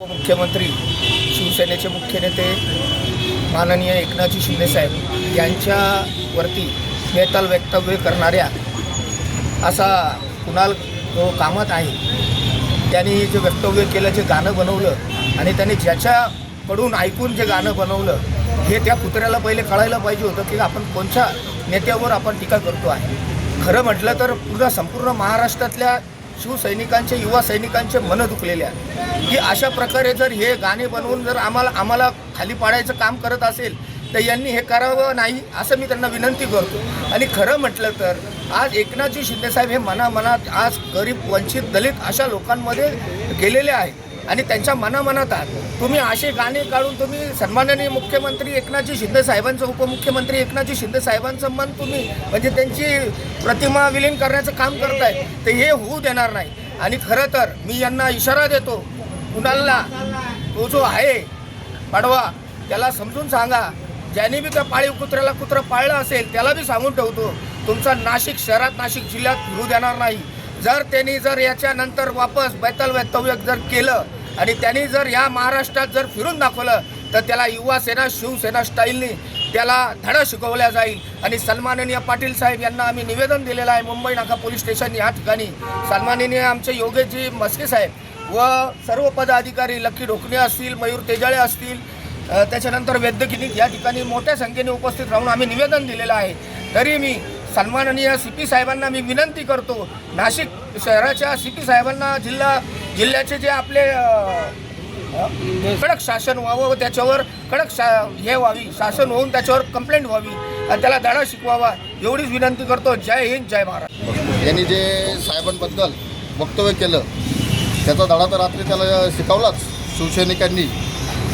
मुख्यमंत्री शिवसेनेचे मुख्य नेते माननीय एकनाथजी शिंदेसाहेब यांच्यावरती बेताल वक्तव्य करणाऱ्या असा कुणाल जो कामत आहे त्यांनी जे वक्तव्य केलं जे गाणं बनवलं आणि त्यांनी ज्याच्याकडून ऐकून जे गाणं बनवलं हे त्या कुत्र्याला पहिले कळायला पाहिजे होतं की आपण कोणत्या नेत्यावर आपण टीका करतो आहे. खरं म्हटलं तर पूर्ण संपूर्ण महाराष्ट्रातल्या शिवसैनिकांचे युवा सैनिकांचे मनं दुखलेले आहे. की अशा प्रकारे जर हे गाणे बनवून जर आम्हाला आम्हाला खाली पाडायचं काम करत असेल तर यांनी हे करावं नाही असं मी त्यांना विनंती करतो. आणि खरं म्हटलं तर आज एकनाथजी शिंदेसाहेब हे मनामनात आज गरीब वंचित दलित अशा लोकांमध्ये गेलेले आहे आणि त्यांच्या मनामनात आहात. तुम्ही असे गाणे काढून तुम्ही सन्माननीय मुख्यमंत्री एकनाथजी शिंदे साहेबांचं उपमुख्यमंत्री एकनाथजी शिंदे साहेबांचं मन तुम्ही म्हणजे त्यांची प्रतिमा विलीन करण्याचं काम करताय तर हे होऊ देणार नाही. आणि खरं तर मी यांना इशारा देतो कुणाला तो जो आहे पाडवा त्याला समजून सांगा. ज्याने बी त्या पाळीव कुत्र्याला कुत्रं पाळलं असेल त्याला बी सांगून ठेवतो तुमचा नाशिक शहरात नाशिक जिल्ह्यात फिरू देणार नाही. जर त्यांनी जर याच्यानंतर वापस बैतल वैतव्य जर केलं आणि त्यांनी जर या महाराष्ट्रात जर फिरून दाखवलं तर त्याला युवा सेना शिवसेना स्टाईलनी त्याला धडा शिकवल्या जाईल. आणि सन्माननीय पाटील साहेब यांना आम्ही निवेदन दिलेलं आहे मुंबई नाका पोलीस स्टेशन या ठिकाणी. सन्माननीय आमचे योगेशजी मस्के साहेब व सर्व पदाधिकारी लक्की ढोकणे असतील मयूर तेजाळे असतील त्याच्यानंतर वैद्यकिनिक या ठिकाणी मोठ्या संख्येने उपस्थित राहून आम्ही निवेदन दिलेलं आहे. तरी मी सन्माननीय सी पी साहेबांना मी विनंती करतो. नाशिक शहराच्या सी पी साहेबांना जिल्हा जिल्ह्याचे जे आपले कडक शासन व्हावं व त्याच्यावर कडक शा हे व्हावी शासन होऊन त्याच्यावर कंप्लेंट व्हावी आणि त्याला धडा शिकवावा एवढीच विनंती करतो. जय हिंद जय महाराष्ट्र. यांनी जे साहेबांबद्दल वक्तव्य केलं त्याचा धडा तर रात्री त्याला शिकवलाच शिवसैनिकांनी.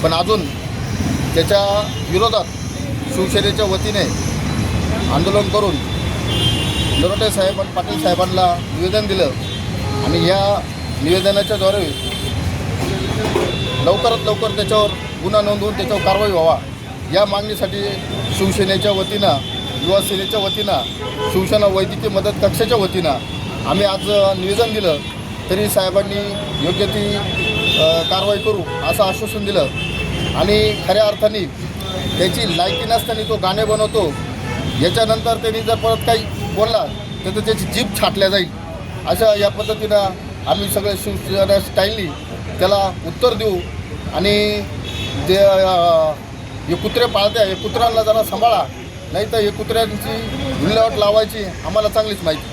पण अजून त्याच्या विरोधात शिवसेनेच्या वतीने आंदोलन करून नरोटे साहेब आणि पाटील साहेबांना निवेदन दिलं आणि या निवेदनाच्याद्वारे लवकरात लवकर त्याच्यावर गुन्हा नोंदवून त्याच्यावर कारवाई व्हावा. या मागणीसाठी शिवसेनेच्या वतीनं युवासेनेच्या वतीनं शिवसेना वैद्यकीय मदत कक्षाच्या वतीनं आम्ही आज निवेदन दिलं. तरी साहेबांनी योग्य ती कारवाई करू असं आश्वासन दिलं. आणि खऱ्या अर्थाने त्याची लायकी नसताना तो गाणे बनवतो. याच्यानंतर त्यांनी जर परत काही बोलला तर त्याची जीभ छाटल्या जाईल. अशा या पद्धतीनं आम्ही सगळे शिवसेना स्टाईलनी त्याला उत्तर देऊ आणि जे हे कुत्रे पाळते हे कुत्र्यांना जरा सांभाळा नाही तर हे कुत्र्यांची विल्हेवाट लावायची आम्हाला चांगलीच माहिती.